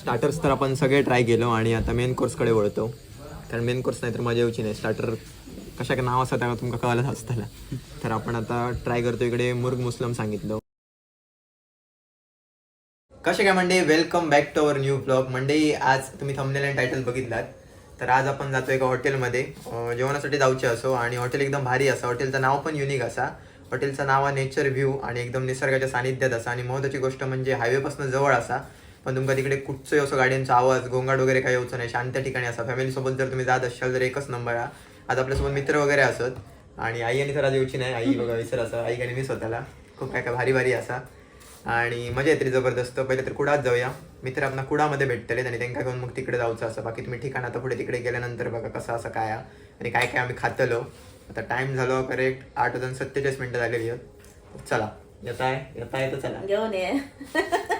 Starters तर आपण सगळे ट्राय केलो आणि आता मेन कोर्सकडे वळतो. कारण मेन कोर्स नाही तर मजा येऊची नाही. स्टार्टर कशा काय नाव असं त्याला तुमका कळलंच असताना तर आपण आता ट्राय करतो इकडे मुर्ग मुस्लम सांगितलं. कसे काय Monday welcome back to our new blog Monday आज तुम्ही थंबनेल आणि टायटल बघितलात. तर आज आपण जातो एका हॉटेलमध्ये जेवणासाठी जाऊचे असो आणि हॉटेल एकदम भारी असा. हॉटेलचं नाव पण युनिक असा. हॉटेलचं नाव आहे नेचर व्ह्यू आणि एकदम निसर्गाच्या सानिध्यात असा. आणि महत्त्वाची गोष्ट म्हणजे हायवेपासून जवळ असा. पण तुमका तिकडे कुठचंही असो गाड्यांचा आवाज गोंगाट वगैरे काही होतं नाही. शांत ठिकाणी असा. फॅमिलीसोबत जर तुम्ही जात असाल तर एकच नंबर हा. आज आपल्यासोबत मित्र वगैरे असत. आणि आई आणि तर आज येऊची नाही. आई बघा विसर असा. आई आणि मी स्वतःला. खूप काय काय भारी भारी असा. आणि मजा येते जबरदस्त. पहिले तर कुडात जाऊया. मित्र आपण कुडामध्ये भेटतले आणि त्यांना घेऊन मग तिकडे जाऊचं असं. बाकी तुम्ही ठिकाण आता पुढे तिकडे गेल्यानंतर बघा कसं असं काय आणि काय काय आम्ही खातलो. आता टाइम झालो करेक्ट आठ वाजून सत्तेचाळीस मिनिटं झालेली आहेत. चला. येत आहे येत आहे तर चला. घेऊन ये.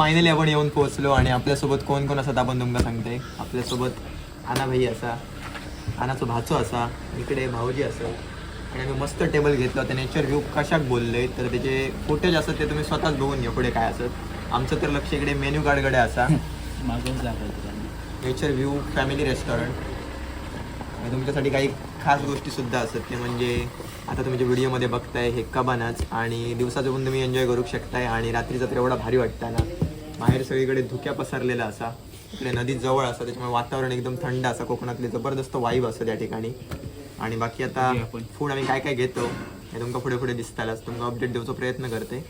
फायनली आपण येऊन पोहोचलो आणि आपल्यासोबत कोण कोण असत आपण तुमका सांगते? आपल्यासोबत आना भाई असा आनाचो भाचो असा इकडे भाऊजी असं. आणि आम्ही मस्त टेबल घेतलं. ते नेचर व्ह्यू कशाक बोलले? तर त्याचे फुटेज असत ते तुम्ही स्वतःच बघून घ्या पुढे काय असत आमचं तर लक्ष इकडे मेन्यू कार्डकडे असा. नेचर व्ह्यू फॅमिली रेस्टॉरंट आणि तुमच्यासाठी काही खास गोष्टी सुद्धा असतात. ते म्हणजे आता तुम्ही जे व्हिडिओमध्ये बघताय हे कबानाच. आणि दिवसाचं पण तुम्ही एन्जॉय करू शकताय. आणि रात्रीचा तर एवढा भारी वाटतं ना. बाहेर सगळीकडे धुक्या पसरलेला असा इकडे नदी जवळ असा त्याच्यामुळे वातावरण एकदम थंड असा कोकणातले जबरदस्त वाईब असतं त्या ठिकाणी. आणि बाकी आता. फूड आम्ही काय काय घेतो हे तुमका पुढे पुढे दिसतालाच तुमका अपडेट देऊचा प्रयत्न करते.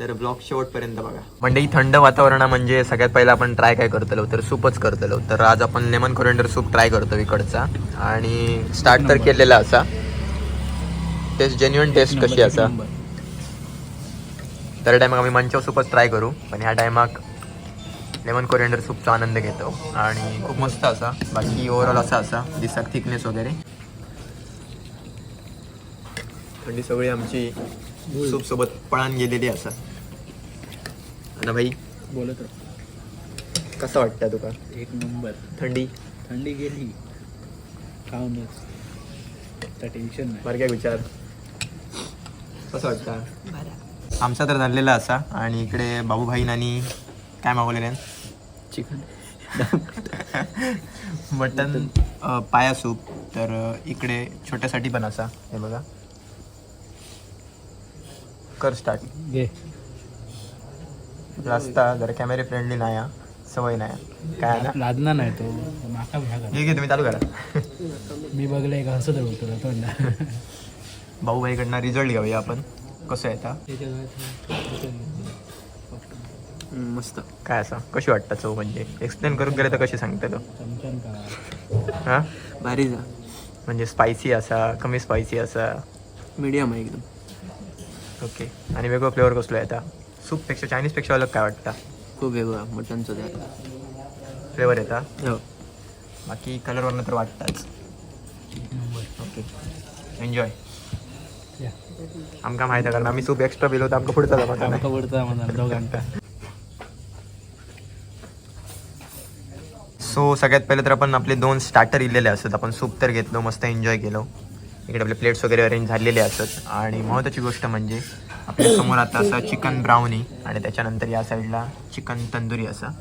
तर ब्लॉग शेवटपर्यंत बघा. म्हणजे ही थंड वातावरण म्हणजे सगळ्यात पहिला आपण ट्राय काय करतलो तर सूपच करतलो. तर आज आपण लेमन कोरिंडर सूप ट्राय करतो इकडचा. आणि स्टार्ट तर केलेला असा. टेस्ट जेन्युअन टेस्ट कशी असा? तर टायमाक आम्ही मंचाव सूपच ट्राय करू. पण ह्या टायमाक लेमन कोरिंडर सूपचा आनंद घेतो. आणि खूप मस्त असा. बाकी ओव्हरऑल असा असा. दिसाक थिकनेस वगैरे. थंडी सगळी आमची सूप सोबत पळान गेलेली असा. आणि भाई बोलत कसं वाटतं तुका? एक नंबर. थंडी? थंडी गेली. खाऊनच टेन्शन नाही. बरं काय विचार. कसं वाटतं? आमचा तर झालेला असा. आणि इकडे बाबूभाईन आणि काय मागवलेले चिकन. मटन पाया सूप. तर इकडे छोट्यासाठी पण असा. हे बघा. कर स्टार्ट घे. रस्ता जरा कॅमेरे फ्रेंडली नाही हा. सवय नाही काय आहे ना? लादणार नाही तो. माका भ्या हे घे तुम्ही चालू करा. मी बघले का? हसत बोलतो तोंडा भाऊभाईकडनं रिझल्ट घेऊया आपण. कसं आहे आता? मस्त. काय असा? कशी वाटतं चव म्हणजे? एक्सप्लेन करून गेलं तर कशी सांगता तो? हां? भारी जा. म्हणजे स्पायसी असा कमी स्पायसी असा. मीडियम आहे एकदम. ओके आणि वेगळं फ्लेवर कसलो आहे आता? सूपपेक्षा चायनीजपेक्षा अलग काय वाटतं? खूप वेगळं मटनचं द्या फ्लेवर येतात हो. बाकी कलरवरनं तर वाटताच. ओके एन्जॉय आमका माहिती कारण आम्ही सूप एक्स्ट्रा पिलो तर आमका पुढचा जमत नाही. आवडता मला दोघांका सो सगळ्यात पहिले तर आपण आपले दोन स्टार्टर इलेले असत आपण सूप तर घेतलो मस्त एन्जॉय केलो. इकडे आपले प्लेट्स वगैरे अरेंज झालेले असत. आणि महत्त्वाची गोष्ट म्हणजे आपल्यासमोर आता असा चिकन ब्राउनी आणि त्याच्यानंतर या साईडला चिकन तंदुरी असा.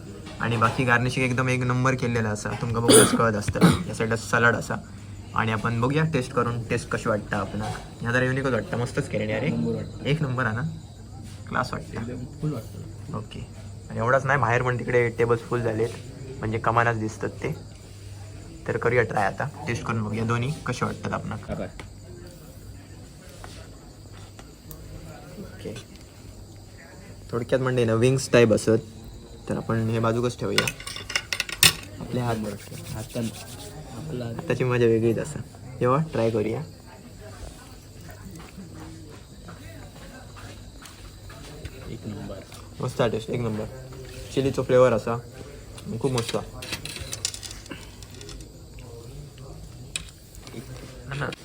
आणि बाकी गार्निशिंग एकदम एक नंबर केलेला असा. तुमका बघूनच कळत असतं. या साईडला सलाड असा. आणि आपण बघूया टेस्ट करून टेस्ट कशी वाटतं आपल्याला ह्या जरा युनिकच वाटतं मस्तच केलेली अरे एक नंबर आहे ना? क्लास वाटते. फुल वाटतं. ओके आणि एवढाच नाही बाहेर पण तिकडे टेबल्स फुल झालेत. म्हणजे कमानाच दिसतात ते. तर करूया ट्राय आता. टेस्ट करून बघूया दोन्ही कसे वाटतात आपणाला. काय ओके थोडक्यात म्हणजे ना विंग्स टाईप असत. तर आपण हे बाजूकच ठेवूया. आपले हात बरोबर आपला त्याची मजा वेगळीच असं जेव्हा ट्राय करूया. एक नंबर मस्त टेस्ट एक नंबर चिलीचो फ्लेवर असा. खूप मस्त.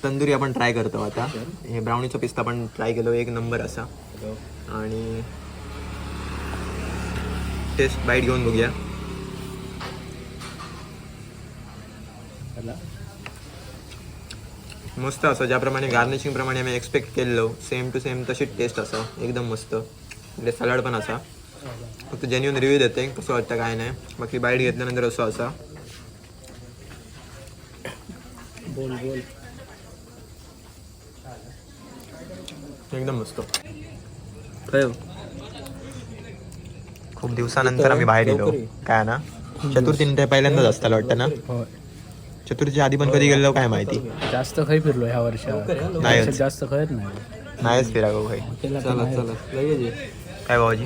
तंदुरी आपण ट्राय करतो आता. हे ब्राउनीचा पिस्ता आपण ट्राय केलो एक नंबर असा. आणि टेस्ट बाईट घेऊन बघूया. मस्त असं ज्याप्रमाणे गार्निशिंग प्रमाणे आम्ही एक्सपेक्ट केलेलो सेम टू सेम तशीच टेस्ट असं एकदम मस्त. म्हणजे सलाड पण असा. फक्त जेन्युन रिव्ह्यू देते कसं वाटतं काय नाही. बाकी बाईट घेतल्यानंतर असं असा. बोल बोल. एकदम मस्त. खूप दिवसानंतर आम्ही बाहेर गेलो. काय ना? चतुर्थी पहिल्यांदाच असताना वाटतं ना? चतुर्थीच्या आधी पण कधी गेलेलो काय माहिती? जास्त खय फिरलो ह्या वर्षात नाही. जास्त खयत नाही. नाहीच फिरा गो चला काय भाऊजी?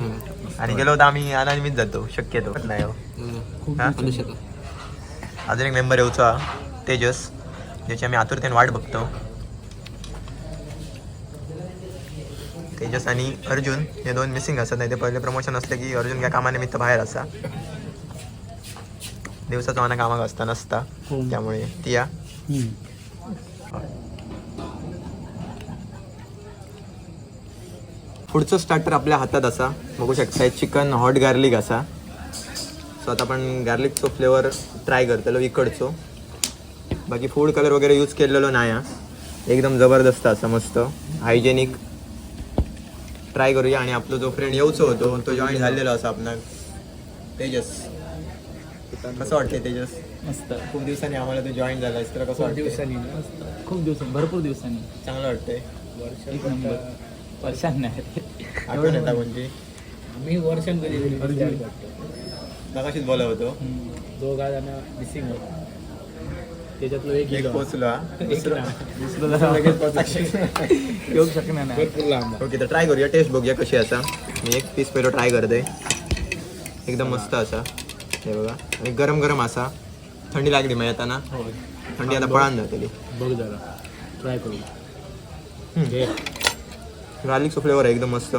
आणि गेलो तर आम्ही अनामित जातो शक्यतो. नाही हो. हा? अजून एक मेंबर येऊचा तेजस ज्याची आम्ही आतुरतेने वाट बघतो. तेजस आणि अर्जुन हे दोन मिसिंग असतात. नाही ते पहिले प्रमोशन असले की अर्जुन काय कामानिमित्त बाहेर असा. दिवसाचा मला कामाक असता नसता. हो. त्यामुळे ती या. पुढचं स्टार्टर आपल्या हातात असा. बघू शकता चिकन हॉट गार्लिक असा. सो आता आपण गार्लिकचो फ्लेवर ट्राय करतलो इकडचो. बाकी फूड कलर वगैरे यूज केलेलो नाही. एकदम जबरदस्त असा मस्त. हायजेनिक ट्राय करूया. आणि आपला जो फ्रेंड येऊचो होतो तो जॉईन झालेला असा आपला. तेजस. कसं वाटतंय तेजस? मस्त. खूप दिवसांनी आम्हाला तू जॉईन झाला तर कसं खूप वाटतंय? दिवसांनी मस्त. खूप दिवसांनी भरपूर दिवसांनी. चांगलं वाटतंय. एक नंबर. वर्षांनी नाही आठवण येता कोणती आम्ही वर्षां कधी मगाशीच बोलत होतो दोघा जण मिसिंग होतो. त्याच्यातलं एक एक गेलो. पोचलो हा. दुसरं- येऊ शकणार नाही. भरपूर लांब ओके तर ट्राय करूया. टेस्ट बघूया कशी असा मी एक पीस पहिलं ट्राय करते एकदम मस्त असा. हे बघा. आणि गरम गरम असा. थंडी लागली मग येताना. थंडी आता पळान जातली. बघ जरा. ट्राय करू. गार्लिकचं फ्लेवर आहे एकदम मस्त.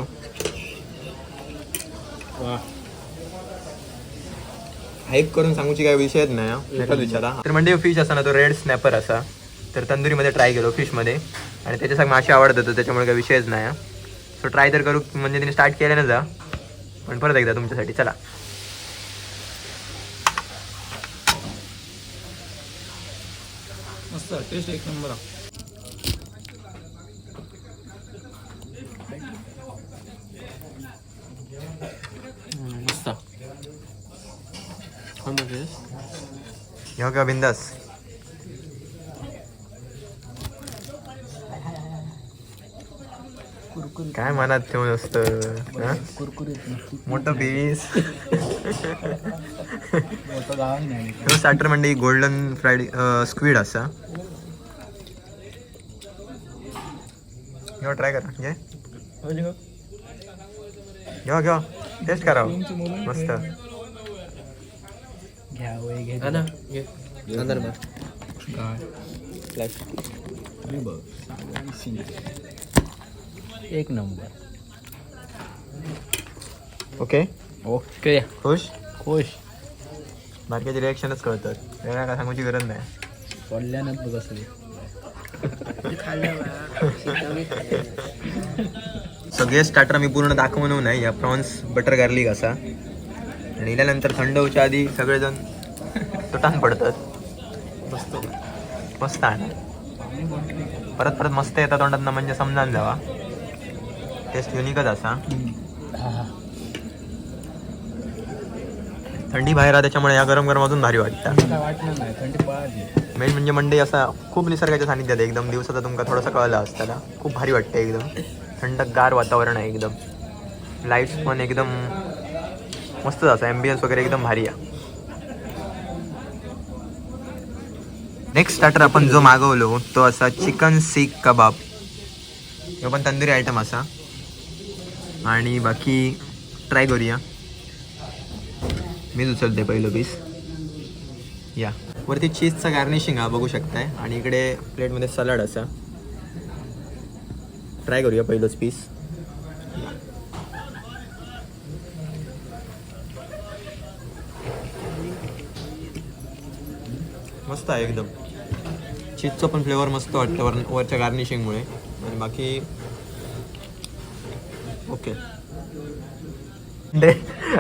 वा. हाईक करून सांगूची काय विषयच नाही. एकाच विचारा. तर म्हणजे फिश असा ना तो रेड स्नॅपर असा. तर तंदुरीमध्ये ट्राय केलो फिशमध्ये आणि त्याच्यासाठी मासे आवडतात तर त्याच्यामुळे काही विषयच नाही. सो ट्राय तर करू म्हणजे तिने स्टार्ट केलं ना जा पण परत एकदा तुमच्यासाठी चला. मस्त टेस्ट एक नंबर मस्त. का बिंदास. काय मनात ठेवून असतं हा? मोठं पीस मोठं गाव नाही ह्यो स्टार्टर म्हणजे गोल्डन फ्राईड स्क्वीड असा. घेऊ ट्राय करा घे घेऊ घेऊ टेस्ट करा मस्त। हे. एक नंबर। ओके ओके खुश? खुश। बाकीचे रिॲक्शनच कळतात वेगळ्या काय सांगूची गरज नाही पडल्यानंच बघ सगळे सगळे स्टार्टर मी पूर्ण दाखवून नाही. या प्रॉन्स बटर गार्लिक असा. आणि इल्यानंतर थंड होच्या आधी सगळेजण तुटान पडतात. मस्त. आहे परत परत मस्त येतात तोंडात म्हणजे समजान जावा. टेस्ट युनिकच असा. हा. थंडी बाहेर आहे त्याच्यामुळे या गरम गरम अजून भारी वाटतं. काय वाटलं नाही थंडी पळाली मेन म्हणजे मंडई असा खूप निसर्गाच्या सानिध्यात आहे एकदम दिवसाचा तुमका थोडंसं कळलं असताना. खूप भारी वाटतं एकदम. थंडगार वातावरण आहे एकदम. लाईट्स पण एकदम मस्तच असं ॲम्बियन्स वगैरे एकदम भारी आहे. नेक्स्ट स्टार्टर आपण जो मागवलो तो असा चिकन सीख कबाब हे पण तंदुरी आयटम असा. आणि बाकी ट्राय करूया. मीच उचलते पहिलं पीस या. वरती चीजचा गार्निशिंग हा बघू शकताय. आणि इकडे प्लेटमध्ये सलाड असा. ट्राय करूया पहिलंच पीस मस्त आहे एकदम. चीजचं पण फ्लेवर मस्त वाटतं वर वरच्या गार्निशिंगमुळे आणि बाकी ओके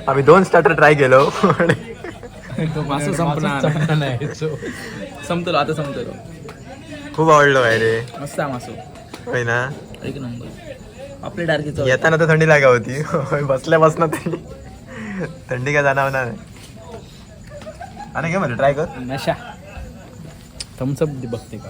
आम्ही दोन स्टार्टर ट्राय केलो मासू संपणार नाही. संपतलो आता संपतलो खूप आवडलं काय रे. मस्त आहे मासू. होय ना? एक नंबर. आपले डार्कीचं येताना तर थंडी लागा होती. बसल्या बसणार तरी थंडी काय जाणवणार नाही. आणि घे म्हणलं ट्राय कर. नशा. थम्सअप बघते का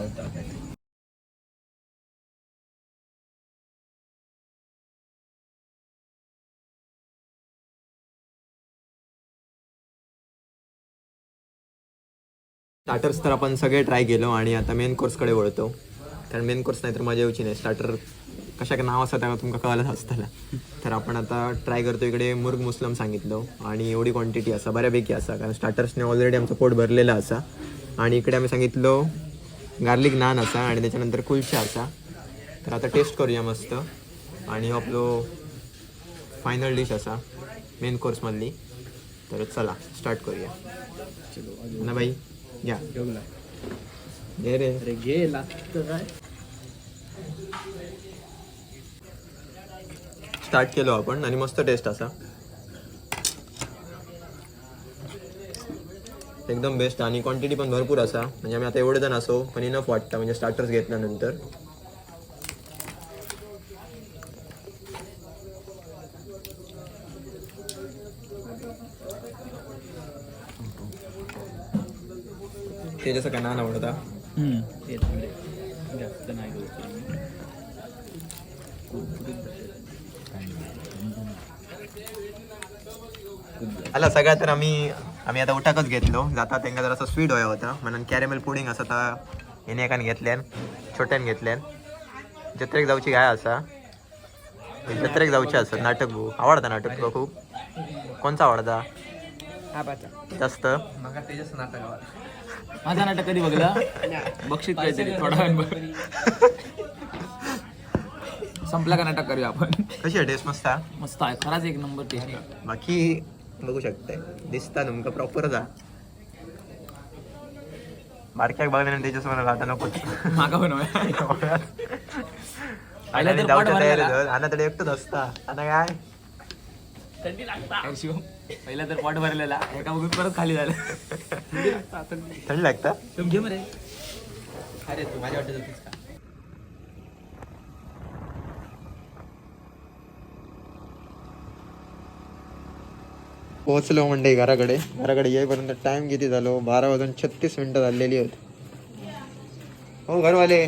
स्टार्टर्स तर आपण सगळे ट्राय केलो आणि आता मेन कोर्सकडे वळतो. कारण मेन कोर्स नाही तर मजा येऊची नाही. स्टार्टर कशा काय नाव असं त्याला तुमका कळालंच असताना तर आपण आता ट्राय करतो इकडे मुर्ग मुस्लम सांगितलो आणि एवढी क्वांटिटी असा बऱ्यापैकी असा. कारण स्टार्टर्सने ऑलरेडी आमचं पोट भरलेलं असा. आणि इकडे आम्ही सांगितलो गार्लिक नान असा आणि त्याच्यानंतर कुलचा असा. तर आता टेस्ट करूया मस्त. आणि हो आपलो फायनल डिश असा मेन कोर्समधली तर चला स्टार्ट करूया. ना बाई? घ्या घे रे. अरे काय? स्टार्ट केलो आपण आणि मस्त टेस्ट असा. एकदम बेस्ट आणि क्वांटिटी पण भरपूर असा. म्हणजे आम्ही आता एवढे जण असो पण इनफ वाटतं. म्हणजे स्टार्टर्स घेतल्यानंतर. ते जसं काय नान आवडता ते चांगले. जास्त नाही घ्यायचे. आला सगळ्यात तर आम्ही आम्ही आता उठाकच घेतलो. जाता त्यांना जरासा स्वीट होया होता. म्हणून कॅरेमेल पुडिंग असं आता येणे एकान घेतल्यान छोट्यान घेतल्यान जत्रेक जाऊची काय असा. जत्रेक जाऊची असं नाटक आवडता नाटक तुका खूप? कोणचा आवडता? जास्त? माझा नाटक कधी बघला? बक्षीत काहीतरी थोडा वेळ बघ. संपला का नाटक करूया आपण? कशी आहे टेस्ट मस्त हा? मस्त आहे. खराच एक नंबर टेस्ट आहे. बाकी बघू शकताय दिसता तुमका प्रॉपर जा बारक्याक बघल्यानंतर त्याच्यासमोर आता नको. मागा बनवूया. पहिला तर जाऊच्या पोट तयारी भरलेला. आणि तरी एकटंच असता. आता काय? काय शिव. पहिला तर पोट भरलेला एका बघून परत खाली झालं. थंडी लागता? घे मरे अरे तू माझ्या वाटत होतीस का? पोहोचलो म्हणजे घराकडे. घराकडे येईपर्यंत टाइम किती झालो? बारा वाजून छत्तीस मिनिटं झालेली होत हो घरवाले.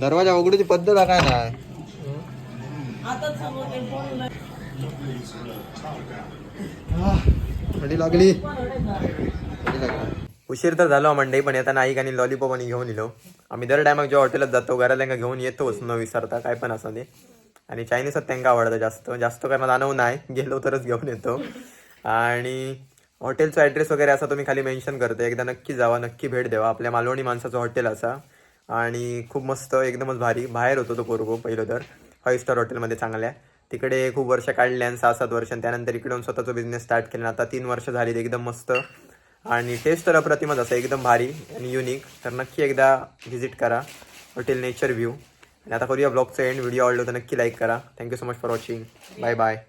दरवाजा उघडूची पद्धत आहे काय? नाही आह, थंडी लागली थंडी लागली. उशीर तर झालो हो मंडई पण येताना आई आणि लॉलीपॉप आणि घेऊन येलो. आम्ही दर टायमाक जेव्हा हॉटेलात जातो घराला घेऊन येतोच न विसरता काय पण असं ते आणि चायनीजच त्यांना आवडतं जास्त. जास्त काय मला आणव नाही गेलो तरच घेऊन येतो. आणि हॉटेलचा ॲड्रेस वगैरे असा तुम्ही खाली मेन्शन करतो. एकदा नक्की जावा नक्की भेट द्यावा. आपल्या मालवणी माणसाचं हॉटेल असा. आणि खूप मस्त एकदमच भारी. बाहेर होतो तो पोरगो पहिलं तर. फाईव्ह स्टार हॉटेलमध्ये चांगल्या तिकडे खूप वर्ष काढले आणि सहा सात वर्ष त्यानंतर इकडून स्वतःचं स्वतःचा बिझनेस स्टार्ट केला आता तीन वर्ष झाली एकदम मस्त. आणि टेस्ट तर अप्रतिमच असं एकदम भारी आणि युनिक तर नक्की एकदा व्हिजिट करा. हॉटेल नेचर व्ह्यू आणि आता करूया ब्लॉगचं एंड व्हिडिओ आवडलो तर नक्की लाईक करा. Thank you so much for watching bye bye